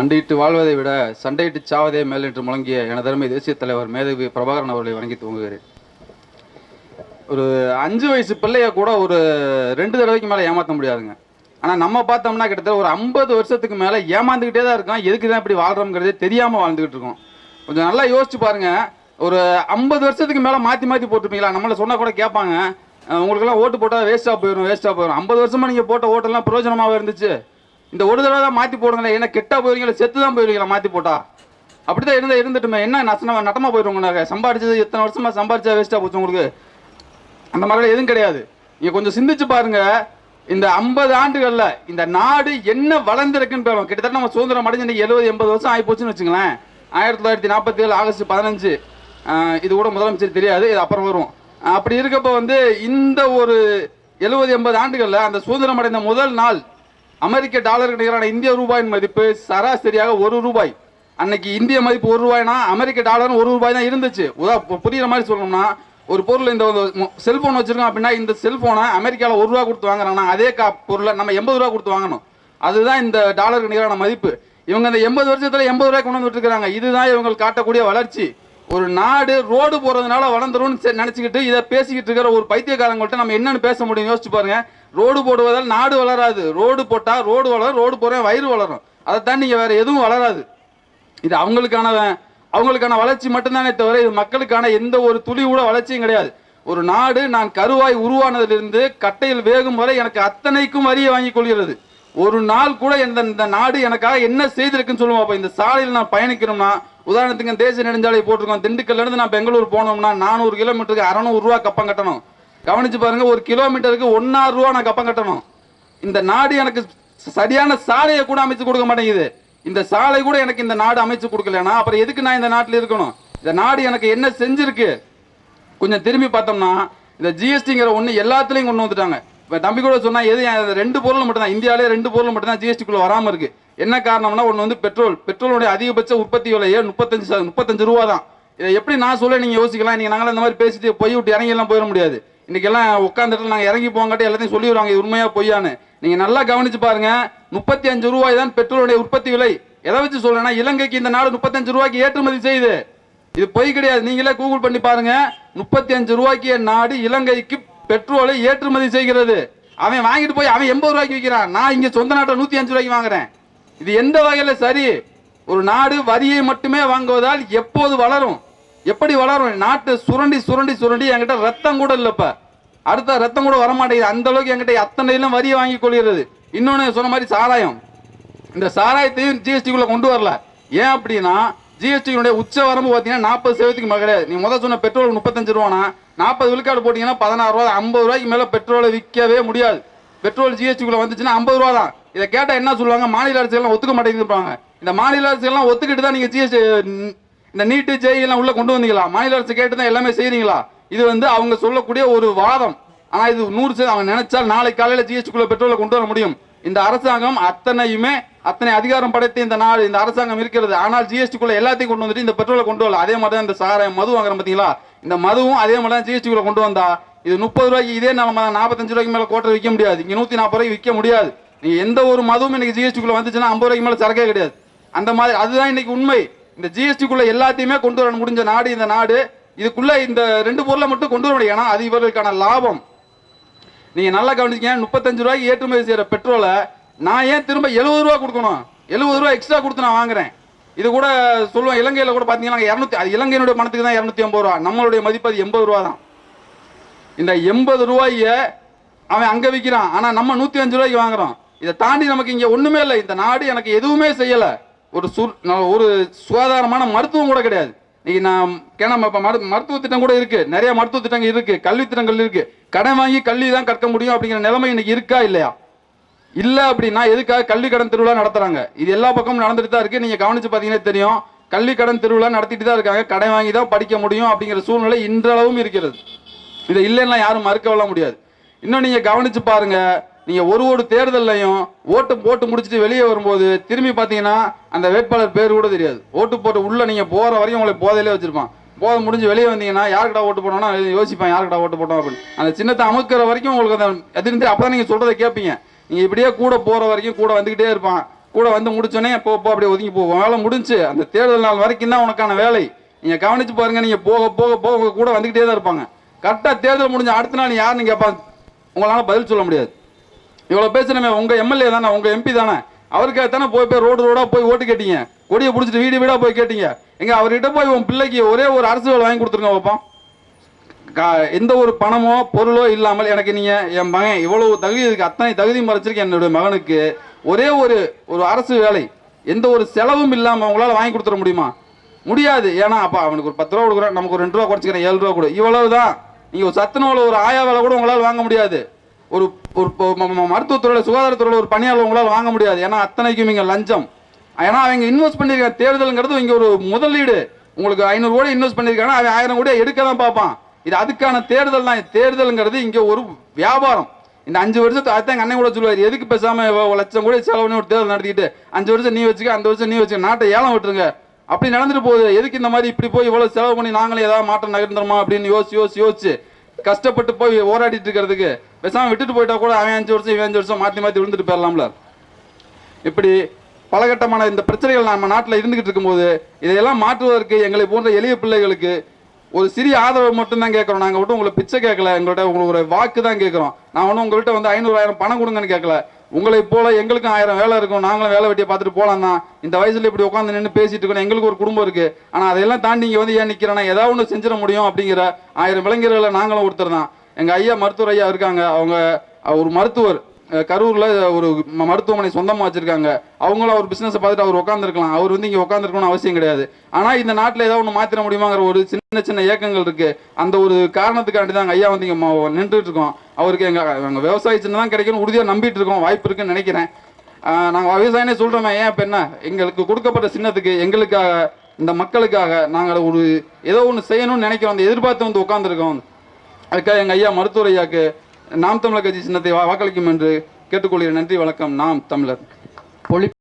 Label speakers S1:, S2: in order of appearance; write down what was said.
S1: மண்டியிட்டு வாழ்வதை விட சண்டையிட்டு சாவதே மேல் என்று முழங்கிய எனதருமை தேசிய தலைவர் மேதவி பிரபாகரன் அவர்களை வணங்கி துவங்குகிறேன். ஒரு அஞ்சு வயசு பிள்ளைய கூட ஒரு ரெண்டு தடவைக்கு மேலே ஏமாற்ற முடியாதுங்க. ஆனால் நம்ம பார்த்தோம்னா கிட்டத்தட்ட ஒரு ஐம்பது வருஷத்துக்கு மேலே ஏமாந்துக்கிட்டே தான் இருக்கோம் எதுக்கு தான் இப்படி வாழ்கிறோங்கிறதே தெரியாமல் வாழ்ந்துக்கிட்டு இருக்கோம். கொஞ்சம் நல்லா யோசிச்சு பாருங்கள் ஒரு ஐம்பது வருஷத்துக்கு மேலே மாற்றி மாற்றி போட்டிருப்பீங்களா? நம்மளை சொன்னால் கூட கேட்பாங்க. உங்களுக்கெல்லாம் ஓட்டு போட்டால் வேஸ்ட்டாக போயிடும் வேஸ்ட்டாக போயிடும் ஐம்பது வருஷமாக நீங்கள் போட்ட ஓட்டெல்லாம் பிரயோஜனமாக இருந்துச்சு. இந்த ஒரு தடவை தான் மாற்றி போடுங்களேன் ஏன்னா கெட்டா போயிருவீங்களா செத்து தான் போயிருவீங்களா மாற்றி போட்டா? அப்படிதான் இருந்தால் இருந்துட்டுமே என்ன நசனம் நட்டமாக போயிடுவோங்க சம்பாரிச்சது எத்தனை வருஷமாக சம்பாரிச்சா வேஸ்ட்டாக போச்சு உங்களுக்கு? அந்த மாதிரிலாம் எதுவும் கிடையாது. நீங்கள் கொஞ்சம் சிந்திச்சு பாருங்கள் இந்த ஐம்பது ஆண்டுகளில் இந்த நாடு என்ன வளர்ந்துருக்குன்னு பேரும் கிட்டத்தட்ட நம்ம சுதந்திரம் அடைஞ்சு இன்னைக்கு எழுபது எண்பது வருஷம் ஆகி போச்சுன்னு வச்சுங்களேன். ஆயிரத்தி தொள்ளாயிரத்தி நாற்பத்தி ஏழு ஆகஸ்ட் பதினஞ்சு இது கூட முதலமைச்சர் தெரியாது இது அப்புறம் வரும். அப்படி இருக்கப்போ வந்து இந்த ஒரு எழுபது எண்பது ஆண்டுகளில் அந்த சுதந்திரம் அடைந்த முதல் நாள் அமெரிக்க டாலருக்கு நிகரான இந்திய ரூபாயின் மதிப்பு சராசரியாக ஒரு ரூபாய். அன்னைக்கு இந்திய மதிப்பு ஒரு ரூபாய்னா அமெரிக்க டாலர் ஒரு ரூபாய் தான் இருந்துச்சு. உதா புரியுற மாதிரி சொல்லணும்னா ஒரு பொருள் இந்த செல்போன் வச்சிருக்கோம் அப்படின்னா இந்த செல்போனை அமெரிக்காவில் ஒரு ரூபா கொடுத்து வாங்குறாங்கன்னா அதே கா பொருளை நம்ம எண்பது ரூபா கொடுத்து வாங்கணும். அதுதான் இந்த டாலருக்கு நிகரான மதிப்பு. இவங்க இந்த எண்பது வருஷத்தில் எண்பது ரூபாய் கொண்டு வந்துட்டுருக்காங்க இதுதான் இவங்க காட்டக்கூடிய வளர்ச்சி. ஒரு நாடு ரோடு போகிறதுனால வளர்ந்துரும்னு நினச்சிக்கிட்டு இதை பேசிக்கிட்டு இருக்கிற ஒரு பைத்தியக்காரங்கள்ட்ட நம்ம என்னென்னு பேச முடியும் யோசிச்சு பாருங்கள் ரோடு போடுவதால் நாடு வளராது. ரோடு போட்டால் ரோடு வளரும் ரோடு போகிறேன் வயிறு வளரும். அதைத்தான் நீங்கள் வேறு எதுவும் வளராது. இது அவங்களுக்கானவன் அவங்களுக்கான வளர்ச்சி மட்டும்தானே தவிர இது மக்களுக்கான எந்த ஒரு துளி கூட வளர்ச்சியும் கிடையாது. ஒரு நாடு நான் கருவாய் உருவானதிலிருந்து கட்டையில் வேகும் வரை எனக்கு அத்தனைக்கும் வரியை வாங்கி கொள்கிறது. ஒரு நாள் கூட இந்த இந்த நாடு எனக்காக என்ன செய்திருக்குன்னு சொல்லுவோம் அப்போ இந்த சாலையில் நான் பயணிக்கிறோம்னா உதாரணத்துக்கு தேசிய நெடுஞ்சாலை போட்டிருக்கோம் திண்டுக்கல்லேருந்து நான் பெங்களூர் போனோம்னா நானூறு கிலோமீட்டருக்கு அறநூறு ரூபா கப்பம் கட்டணும். கவனிச்சு பாருங்க ஒரு கிலோமீட்டருக்கு ஒன்னாறு ரூபா நான் கப்பம் கட்டணும். இந்த நாடு எனக்கு சரியான சாலையை கூட அமைச்சு கொடுக்க மாட்டேங்குது. இந்த சாலை கூட எனக்கு இந்த நாடு அமைச்சு கொடுக்கலனா அப்புறம் எதுக்கு நான் இந்த நாட்டில் இருக்கணும்? இந்த நாடு எனக்கு என்ன செஞ்சிருக்கு? கொஞ்சம் திரும்பி பார்த்தோம்னா இந்த ஜிஎஸ்டிங்கிற ஒன்று எல்லாத்துலேயும் கொண்டு வந்துட்டாங்க. இப்போ தம்பி கூட சொன்னால் எது ரெண்டு பொருள் மட்டும் தான் இந்தியாவிலே ரெண்டு பொருள் மட்டும் தான் வராமல் இருக்குது என்ன காரணம்னா ஒன்று வந்து பெட்ரோல். பெட்ரோலுடைய அதிகபட்ச உற்பத்தி விலையே முப்பத்தஞ்சு முப்பத்தஞ்சு ரூபா தான் இதை எப்படி நான் சொல்ல நீங்கள் யோசிக்கலாம். நீங்கள் நாங்களாம் இந்த மாதிரி பேசிட்டு போய் விட்டு இறங்கிலாம் போயிட முடியாது. இன்னைக்கு எல்லாம் உட்காந்துட்டு நாங்கள் இறங்கி போங்காட்டி எல்லாத்தையும் சொல்லிடுவாங்க இது உண்மையா பொய்யான்னு. நீங்க நல்லா கவனிச்சு பாருங்க முப்பத்தி அஞ்சு ரூபாய் தான் பெட்ரோலுடைய உற்பத்தி விலை. எதை வச்சு சொல்றேன்னா இலங்கைக்கு இந்த நாடு முப்பத்தஞ்சு ரூபாய்க்கு ஏற்றுமதி செய்யுது. இது பொய் கிடையாது. நீங்களே கூகுள் பண்ணி பாருங்க முப்பத்தி அஞ்சு ரூபாய்க்கு நாடு இலங்கைக்கு பெட்ரோலை ஏற்றுமதி செய்கிறது. அவன் வாங்கிட்டு போய் அவன் எண்பது ரூபாய்க்கு விற்கிறான். நான் இங்க சொந்த நாட்டை நூத்தி அஞ்சு ரூபாய்க்கு வாங்குறேன். இது எந்த வகையில சரி? ஒரு நாடு வரியை மட்டுமே வாங்குவதால் எப்போது வளரும்? எப்படி வளரும்? நாட்டு சுரண்டி சுரண்டி சுரண்டி என்கிட்ட ரத்தம் கூட இல்லைப்ப அடுத்த ரத்தம் கூட வர மாட்டேங்குது அந்த அளவுக்கு என்கிட்ட அத்தனையிலும் வரியை வாங்கி கொள்கிறது. இன்னொன்று சொன்ன மாதிரி சாராயம். இந்த சாராயத்தையும் ஜிஎஸ்டிக்குள்ளே கொண்டு வரல. ஏன் அப்படின்னா ஜிஎஸ்டியினுடைய உச்ச வரம்பு பார்த்தீங்கன்னா நாற்பது சதவீதத்துக்கு மேல கிடையாது. நீ முதல் சொன்ன பெட்ரோல் முப்பத்தஞ்சு ரூபானா? நாற்பது விழுக்காடு போட்டிங்கன்னா பதினாறு ரூபா ஐம்பது ரூபாய்க்கு மேலே பெட்ரோலை விற்கவே முடியாது. பெட்ரோல் ஜிஎஸ்டிக்குள்ளே வந்துச்சுன்னா ஐம்பது ரூபா தான். இதை கேட்டால் என்ன சொல்லுவாங்க? மாநில அரசுகள்லாம் ஒத்துக்க மாட்டேங்குதுப்பாங்க இந்த மாநில அரசுகள்லாம் ஒத்துக்கிட்டு தான் நீங்கள் ஜிஎஸ்டி இந்த நீட்டு ஜெய் உள்ள கொண்டு வந்தீங்களா? மாநில அரசு கேட்டு தான் எல்லாமே செய்றீங்களா? இது வந்து அவங்க சொல்லக்கூடிய ஒரு வாதம். ஆனா இது நூறு சதவீதம் அவங்க நினைச்சால் நாளை காலையில ஜிஎஸ்டிக்குள்ள பெட்ரோலை கொண்டு வர முடியும். இந்த அரசாங்கம் அத்தனையுமே அத்தனை அதிகாரம் படைத்த இந்த நாடு இந்த அரசாங்கம் இருக்கிறது. ஆனால் ஜிஎஸ்டிக்குள்ள எல்லாத்தையும் கொண்டு வந்துட்டு இந்த பெட்ரோலை கொண்டு வரல. அதே மாதிரி தான் இந்த சாராயம் மது வாங்குறோம் பார்த்தீங்களா இந்த மதுவும் அதே மாதிரி தான் ஜிஎஸ்டிக்குள்ள கொண்டு வந்தா. இது முப்பது ரூபாய்க்கு இதே நம்ம நாற்பத்தஞ்சு ரூபாய்க்கு மேலே கோட்டை விற்க முடியாது. இங்கே நூற்றி நாற்பது ரூபாய்க்கு விற்க முடியாது. நீ எந்த ஒரு மதுவும் இன்னைக்கு ஜிஎஸ்டிக்குள்ளே வந்துச்சுன்னா ஐம்பது ரூபாய்க்கு மேலே சரக்கே கிடையாது. அந்த மாதிரி அதுதான் இன்னைக்கு உண்மை. இந்த ஜிஎஸ்டிக்குள்ள எல்லாத்தையுமே கொண்டு வர முடிஞ்ச நாடு இந்த நாடு. இதுக்குள்ள இந்த ரெண்டு பொருளை மட்டும் கொண்டு வர முடியும். ஏன்னா அது இவர்களுக்கான லாபம். நீங்க நல்லா கவனிச்சீங்க. முப்பத்தஞ்சு ரூபாய்க்கு ஏற்றுமதி செய்யற பெட்ரோலை நான் ஏன் திரும்ப எழுபது ரூபா கொடுக்கணும்? எழுபது ரூபா எக்ஸ்ட்ரா கொடுத்து நான் வாங்குறேன். இது கூட சொல்லுவோம். இலங்கையில் கூட பார்த்தீங்கன்னா இரநூத்தி அது இலங்கையினுடைய பணத்துக்கு தான் இரநூத்தி ஐம்பது ரூபா. நம்மளுடைய மதிப்பு அது எண்பது ரூபா தான். இந்த எண்பது ரூபாய அவன் அங்கே விற்கிறான் ஆனால் நம்ம நூற்றி அஞ்சு ரூபாய்க்கு வாங்குறோம். இதை தாண்டி நமக்கு இங்கே ஒன்றுமே இல்லை. இந்த நாடு எனக்கு எதுவுமே செய்யலை. ஒரு சு- ஒரு சுகாதாரமான மருத்துவம் கூட கிடையாது. இன்னைக்கு நான் கேன இப்போ மரு- மருத்துவ திட்டம் கூட இருக்கு. நிறைய மருத்துவ திட்டங்கள் இருக்கு. கல்வி திட்டங்கள் இருக்கு. கடன் வாங்கி கல்வி தான் கற்க முடியும் அப்படிங்கிற நிலைமை இன்னைக்கு இருக்கா இல்லையா? இல்லை அப்படின்னா எதுக்காக கல்வி கடன் திருவிழா நடத்துறாங்க? இது எல்லா பக்கமும் நடந்துட்டு தான் இருக்கு. நீங்க கவனிச்சு பார்த்தீங்கன்னா தெரியும். கல்வி கடன் திருவிழா நடத்திட்டு தான் இருக்காங்க. கடன் வாங்கி தான் படிக்க முடியும் அப்படிங்கிற சூழ்நிலை இன்றளவும் இருக்கிறது. இதை இல்லைன்னா யாரும் மறுக்கவெல்லாம் முடியாது. இன்னும் நீங்க கவனிச்சு பாருங்க. நீங்கள் ஒரு ஒரு தேர்தல்லையும் ஓட்டு போட்டு முடிச்சுட்டு வெளியே வரும்போது திரும்பி பார்த்தீங்கன்னா அந்த வேட்பாளர் பேர் கூட தெரியாது. ஓட்டு போட்டு உள்ளே நீங்கள் போகிற வரைக்கும் உங்களை போதையிலே வச்சுருப்பான். போதை முடிஞ்சு வெளியே வந்தீங்கன்னா யாருக்கிட்ட ஓட்டு போடணும்னா யோசிப்பான் யாருக்கிட்ட ஓட்டு போட்டோம் அப்படின்னு. அந்த சின்னத்தை அமுக்கிற வரைக்கும் உங்களுக்கு அந்த எதிர்ந்து அப்பதான் நீங்கள் சொல்கிறத கேட்பீங்க நீங்கள் இப்படியே கூட போகிற வரைக்கும் கூட வந்துக்கிட்டே இருப்பான். கூட வந்து முடிச்சோடனே போ போ அப்படியே ஒதுங்கி போவோம் வேலை முடிஞ்சு அந்த தேர்தல் நாள் வரைக்கும் தான் உனக்கான வேலை. நீங்கள் கவனித்து பாருங்கள் நீங்கள் போக போக போக கூட வந்துக்கிட்டே தான் இருப்பாங்க. கரெக்டாக தேர்தல் முடிஞ்ச அடுத்த நாள் யாருன்னு கேட்பான் உங்களால் பதில் சொல்ல முடியாது. இவ்வளோ பேசுனமே உங்கள் எம்எல்ஏ தானே உங்கள் எம்பி தானே. அவருக்காக தானே போய் போய் ரோடு ரோடாக போய் ஓட்டு கேட்டீங்க. கொடியை பிடிச்சிட்டு வீடு வீடாக போய் கேட்டீங்க. எங்க அவர்கிட்ட போய் உன் பிள்ளைக்கு ஒரே ஒரு அரசு வேலை வாங்கி கொடுத்துருங்க வைப்போம் கா- எந்த ஒரு பணமோ பொருளோ இல்லாமல் எனக்கு நீங்கள் என் மகன் இவ்வளவு தகுதி இருக்கு அத்தனை தகுதி மறைச்சிருக்கேன் என்னுடைய மகனுக்கு. ஒரே ஒரு ஒரு அரசு வேலை. எந்த ஒரு செலவும் இல்லாமல் உங்களால் வாங்கி கொடுத்துட முடியுமா? முடியாது. ஏன்னா அப்போ அவனுக்கு ஒரு பத்து ரூபா கொடுக்குறேன் நமக்கு ஒரு ரெண்டு ரூபா குறைச்சிக்கிறேன் ஏழு ரூபா கொடு. இவ்வளவுதான். நீங்கள் ஒரு சத்துணவில் ஒரு ஆயா வேலை கூட உங்களால் வாங்க முடியாது. ஒரு ஒரு மருத்துவத்துறையில் சுகாதாரத்துறையில் ஒரு பணியாளர் உங்களால் வாங்க முடியாது. ஏன்னா அத்தனைக்கும் இங்கே லஞ்சம். ஏன்னா அவங்க இன்வெஸ்ட் பண்ணியிருக்க தேர்தலுங்கிறது இங்கே ஒரு முதலீடு உங்களுக்கு ஐநூறு கோடி இன்வெஸ்ட் பண்ணியிருக்காங்க அவன் ஆயிரம் கோடி எடுக்க தான் பார்ப்பான். இது அதுக்கான தேர்தல் தான். தேர்தலுங்கிறது இங்கே ஒரு வியாபாரம். இந்த அஞ்சு வருஷத்துக்கு அதான் எங்க அண்ணன் கூட சொல்லுவார் எதுக்கு பேசாமல் லட்சம் கூட செலவு பண்ணி ஒரு தேர்தல் நடத்திக்கிட்டு அஞ்சு வருஷம் நீ வச்சுக்க அந்த வருஷம் நீ வச்சுக்க நாட்டை ஏலம் விட்டுருங்க. அப்படி நடந்துட்டு போகுது. எதுக்கு இந்த மாதிரி இப்படி போய் இவ்வளோ செலவு பண்ணி நாங்களே ஏதாவது மாற்றம் நகர்ந்துருமா அப்படின்னு யோசிச்சு யோசிச்சு யோசிச்சு கஷ்டப்பட்டு போய் ஓராடிட்டு இருக்கிறதுக்கு. பேசாமல் விட்டுட்டு போயிட்டா கூட அவன் அஞ்சு வருஷம் இவன் அஞ்சு வருஷம் மாற்றி மாற்றி விழுந்துட்டு போயிடலாம்ல. இப்படி பலகட்டமான இந்த பிரச்சனைகள் நம்ம நாட்டில் இருந்துகிட்டு இருக்கும்போது இதையெல்லாம் மாற்றுவதற்கு எங்களை போன்ற எளிய பிள்ளைகளுக்கு ஒரு சிறிய ஆதரவு மட்டும்தான் கேட்குறோம். நாங்கள் விட்டு உங்களை பிச்சை கேட்கல எங்கள்கிட்ட உங்களுக்கு ஒரு வாக்கு தான் கேட்குறோம். நான் ஒன்றும் உங்கள்கிட்ட வந்து ஐநூறாயிரம் பணம் கொடுங்கன்னு கேட்கல. உங்களை போல எங்களுக்கும் ஆயிரம் வேலை இருக்கும் நாங்களும் வேலை வெட்டியை பார்த்துட்டு போகலாம் தான். இந்த வயசுல இப்படி உட்காந்து நின்று பேசிட்டு இருக்கணும் எங்களுக்கு ஒரு குடும்பம் இருக்கு. ஆனால் அதையெல்லாம் தாண்டி இங்கே வந்து ஏன் நிற்கிறேன்னா ஏதாவது ஒன்று செஞ்சிட முடியும் அப்படிங்கிற ஆயிரம் இளைஞர்களை நாங்களும் ஒருத்தர் தான். எங்கள் ஐயா மருத்துவர் ஐயா இருக்காங்க. அவங்க ஒரு மருத்துவர் கரூரில் ஒரு மருத்துவமனை சொந்தமாக வச்சுருக்காங்க. அவங்களும் அவர் பிஸ்னஸை பார்த்துட்டு அவர் உட்காந்துருக்கலாம் அவர் வந்து இங்கே உட்காந்துருக்கணும்னு அவசியம் கிடையாது. ஆனால் இந்த நாட்டில் ஏதாவது ஒன்று மாத்திர முடியுமாங்கிற ஒரு சின்ன சின்ன இயக்கங்கள் இருக்குது அந்த ஒரு காரணத்துக்காண்டி தான் ஐயா வந்து இங்கே நின்றுட்டு இருக்கோம் அவருக்கு எங்கள் எங்கள் விவசாய சின்ன தான் கிடைக்கும்னு உறுதியாக நம்பிட்டு இருக்கோம் வாய்ப்பு இருக்குன்னு நினைக்கிறேன். நாங்கள் விவசாயனே சொல்கிறோமே ஏன் இப்போ என்ன? எங்களுக்கு கொடுக்கப்பட்ட சின்னத்துக்கு எங்களுக்காக இந்த மக்களுக்காக நாங்கள் ஒரு ஏதோ ஒன்று செய்யணும்னு நினைக்கிறோம். அந்த எதிர்பார்த்து வந்து உட்காந்துருக்கோம் அதுக்காக எங்க ஐயா மருத்துவர் நாம் தமிழர் கட்சி சின்னத்தை வாக்களிக்கும் என்று கேட்டுக்கொள்கிறேன். நன்றி வணக்கம். நாம் தமிழர்.
S2: பொழி